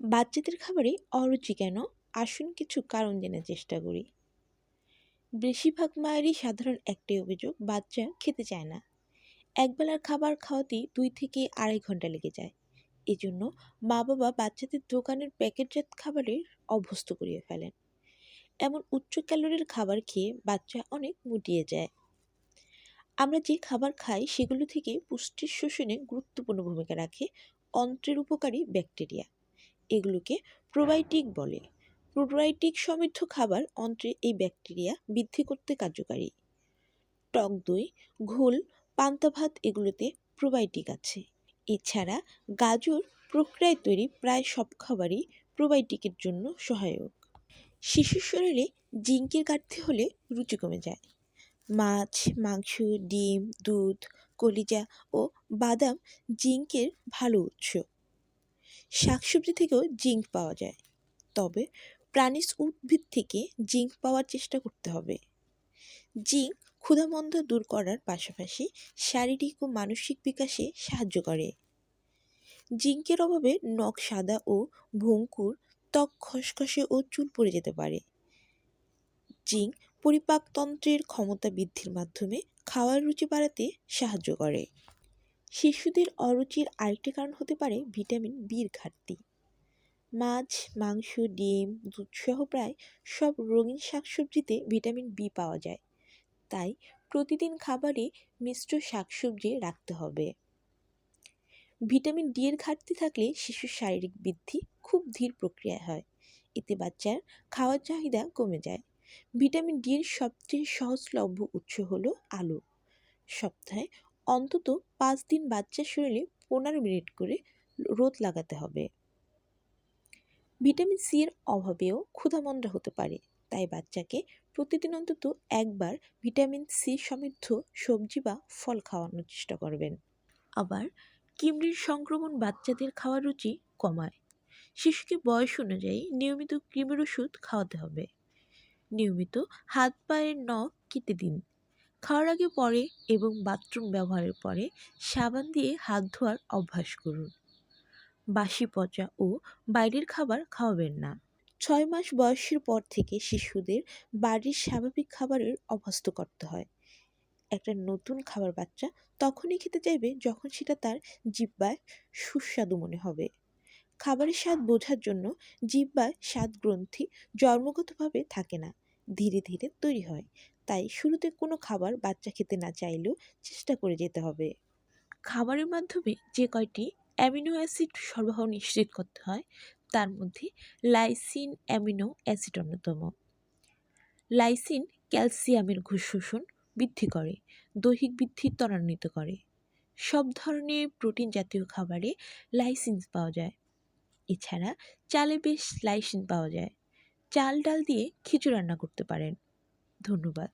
বাচ্চাদের খাবারে অরুচি কেন? আসুন কিছু কারণ জেনে চেষ্টা করি। বেশিরভাগ মায়েরই সাধারণ একটাই অভিযোগ, বাচ্চা খেতে চায় না। একবেলার খাবার খাওয়াতেই দুই থেকে আড়াই ঘণ্টা লেগে যায়। এজন্য মা বাবা বাচ্চাদের দোকানের প্যাকেটজাত খাবারের অভ্যস্ত করিয়ে ফেলেন। এমন উচ্চ ক্যালোরির খাবার খেয়ে বাচ্চা অনেক মুটিয়ে যায়। আমরা যে খাবার খাই সেগুলো থেকে পুষ্টির শোষণে গুরুত্বপূর্ণ ভূমিকা রাখে অন্ত্রের উপকারী ব্যাকটেরিয়া। এগুলোকে প্রোবায়োটিক বলে। প্রোবায়োটিক সমৃদ্ধ খাবার অন্ত্রে এই ব্যাকটেরিয়া বৃদ্ধি করতে কার্যকারী। টক দই, ঘোল, পান্তা ভাত এগুলোতে প্রোবায়োটিক আছে। এছাড়া গাজর প্রক্রিয়ায় তৈরি প্রায় সব খাবারই প্রোবায়োটিকের জন্য সহায়ক। শিশুর শরীরে জিঙ্কের ঘাটতি হলে রুচি কমে যায়। মাছ, মাংস, ডিম, দুধ, কলিজা ও বাদাম জিঙ্কের ভালো উৎস। শাকসবজি থেকেও জিঙ্ক পাওয়া যায়। তবে প্রাণীজ উদ্ভিদ থেকে জিঙ্ক পাওয়ার চেষ্টা করতে হবে। জিঙ্ক ক্ষুধামন্দ দূর করার পাশাপাশি শারীরিক ও মানসিক বিকাশে সাহায্য করে। জিঙ্কের অভাবে নখ সাদা ও ভঙ্কুর ত্বক খসখসে ও চুল পড়ে যেতে পারে। জিঙ্ক পরিপাকতন্ত্রের ক্ষমতা বৃদ্ধির মাধ্যমে খাওয়ার রুচি বাড়াতে সাহায্য করে। শিশুদের অরুচির আরেকটি কারণ হতে পারে ভিটামিন বির ঘাটতি। মাছ, মাংস, ডিম, দুধসহ প্রায় সব রঙিন শাকসবজিতে ভিটামিন বি পাওয়া যায়। তাই প্রতিদিন খাবারে মিশ্র শাকসবজি রাখতে হবে। ভিটামিন ডি এর ঘাটতি থাকলে শিশুর শারীরিক বৃদ্ধি খুব ধীর প্রক্রিয়ায় হয়। এতে বাচ্চার খাওয়ার চাহিদা কমে যায়। ভিটামিন ডি এর সবচেয়ে সহজলভ্য উৎস হলো আলু। সপ্তাহে অন্তত পাঁচ দিন বাচ্চার শরীরে পনেরো মিনিট করে রোদ লাগাতে হবে। ভিটামিন সি এর অভাবেও ক্ষুধামন্দা হতে পারে, তাই বাচ্চাকে প্রতিদিন অন্তত একবার ভিটামিন সি সমৃদ্ধ সবজি বা ফল খাওয়ানোর চেষ্টা করবেন। আবার কিমড়ির সংক্রমণ বাচ্চাদের খাওয়ার রুচি কমায়। শিশুকে বয়স অনুযায়ী নিয়মিত কৃমির ওষুধ খাওয়াতে হবে। নিয়মিত হাত, পায়ের নখ কেটে দিন। খাওয়ার আগে পরে এবং বাথরুম ব্যবহারের পরে সাবান দিয়ে হাত ধোয়ার অভ্যাস করুন। বাসি পচা ও বাইরের খাবার খাওয়াবেন না। ছয় মাস বয়সের পর থেকে শিশুদের বাড়ির স্বাভাবিক খাবারের অভ্যস্ত করতে হয়। একটা নতুন খাবার বাচ্চা তখনই খেতে চাইবে যখন সেটা তার জিব্বায় সুস্বাদু মনে হবে। খাবারের স্বাদ বোঝার জন্য জিব্বায় স্বাদ গ্রন্থি জন্মগতভাবে থাকে না, ধীরে ধীরে তৈরি হয়। তাই শুরুতে কোনো খাবার বাচ্চা খেতে না চাইলেও চেষ্টা করে যেতে হবে। খাবারের মাধ্যমে যে কয়টি অ্যামিনো অ্যাসিড সরবরাহ নিশ্চিত করতে হয়, তার মধ্যে লাইসিন অ্যামিনো অ্যাসিড অন্যতম। লাইসিন ক্যালসিয়ামের ঘুষ শোষণ বৃদ্ধি করে, দৈহিক বৃদ্ধি ত্বরান্বিত করে। সব ধরনের প্রোটিন জাতীয় খাবারে লাইসিন পাওয়া যায়। এছাড়া চালে বেশ লাইসিন পাওয়া যায়। চাল ডাল দিয়ে খিচুড়ি রান্না করতে পারেন। ধন্যবাদ।